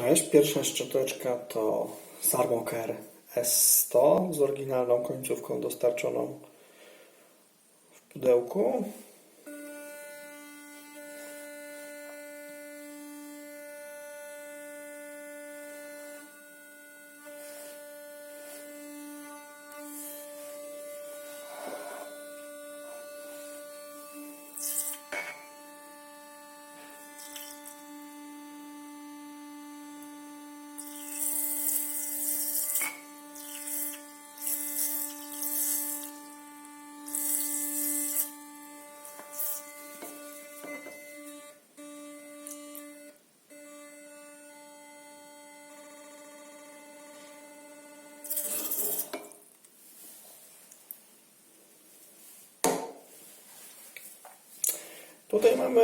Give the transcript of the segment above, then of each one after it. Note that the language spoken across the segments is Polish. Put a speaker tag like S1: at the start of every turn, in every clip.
S1: Cześć, pierwsza szczoteczka to Sarmocare S100 z oryginalną końcówką dostarczoną w pudełku. Tutaj mamy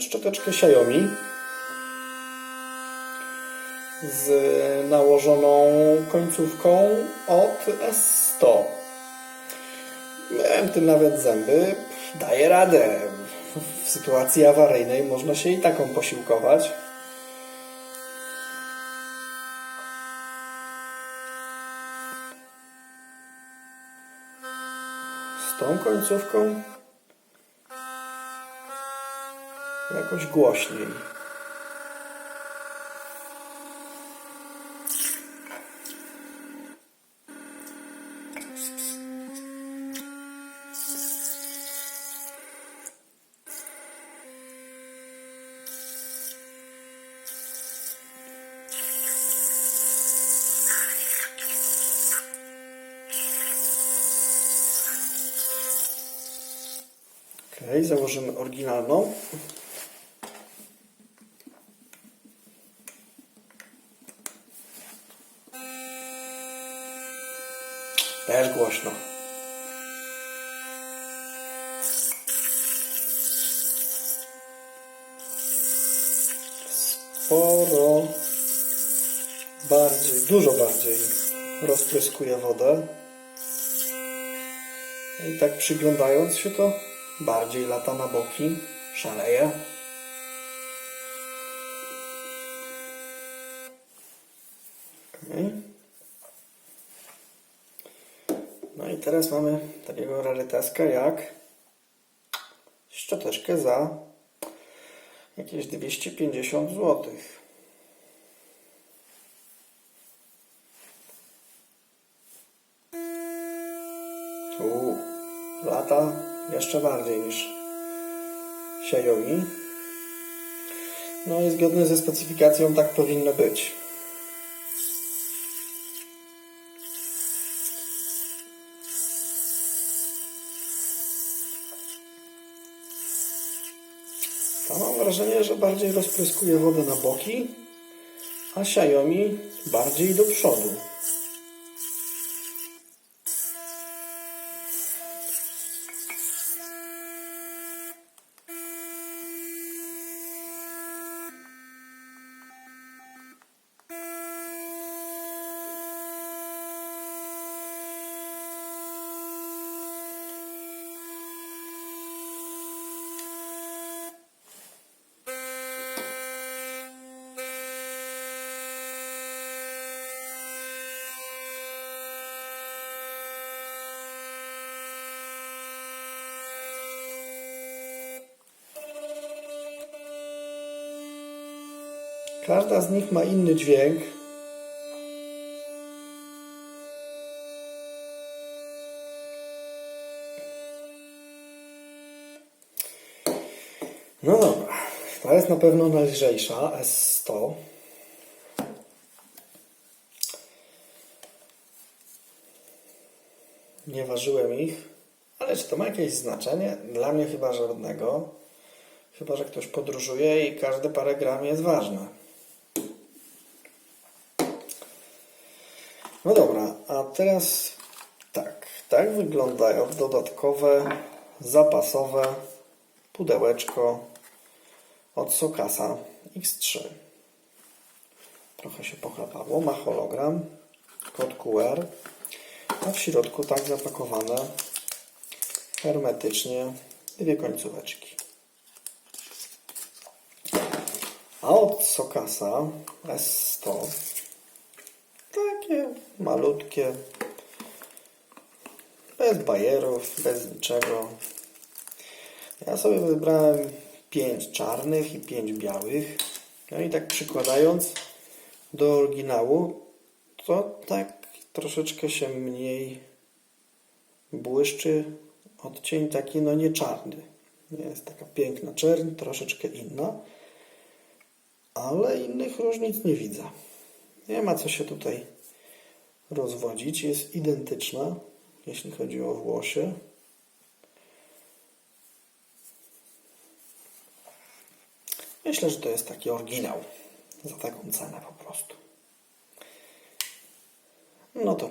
S1: szczoteczkę Xiaomi z nałożoną końcówką od S100. Miałem tym nawet zęby. Daje radę. W sytuacji awaryjnej można się i taką posiłkować. Z tą końcówką jakoś głośniej. Założymy oryginalną. Też głośno. Sporo bardziej, dużo bardziej rozpryskuje wodę. I tak przyglądając się to bardziej lata na boki, szaleje. Okej. No i teraz mamy takiego raryteska jak szczoteczkę za jakieś 250 zł. Uuu, lata jeszcze bardziej niż Xiaomi. No i zgodnie ze specyfikacją tak powinno być. Mam wrażenie, że bardziej rozpryskuje wodę na boki, a Xiaomi bardziej do przodu. Każda z nich ma inny dźwięk. No dobra, ta jest na pewno najlżejsza, S100. Nie ważyłem ich, ale czy to ma jakieś znaczenie? Dla mnie chyba żadnego. Chyba, że ktoś podróżuje i każde parę gram jest ważne. No dobra, a teraz tak. Tak wyglądają dodatkowe, zapasowe pudełeczko od Sokasa X3. Trochę się pochlapało. Ma hologram, kod QR, a w środku tak zapakowane hermetycznie dwie końcóweczki. A od Sokasa S100 takie malutkie, bez bajerów, bez niczego. Ja sobie wybrałem pięć czarnych i pięć białych. No i tak przykładając do oryginału, to tak troszeczkę się mniej błyszczy odcień taki no nie czarny. Jest taka piękna czerń, troszeczkę inna, ale innych różnic nie widzę. Nie ma co się tutaj rozwodzić. Jest identyczna, jeśli chodzi o włosie. Myślę, że to jest taki oryginał za taką cenę po prostu. No to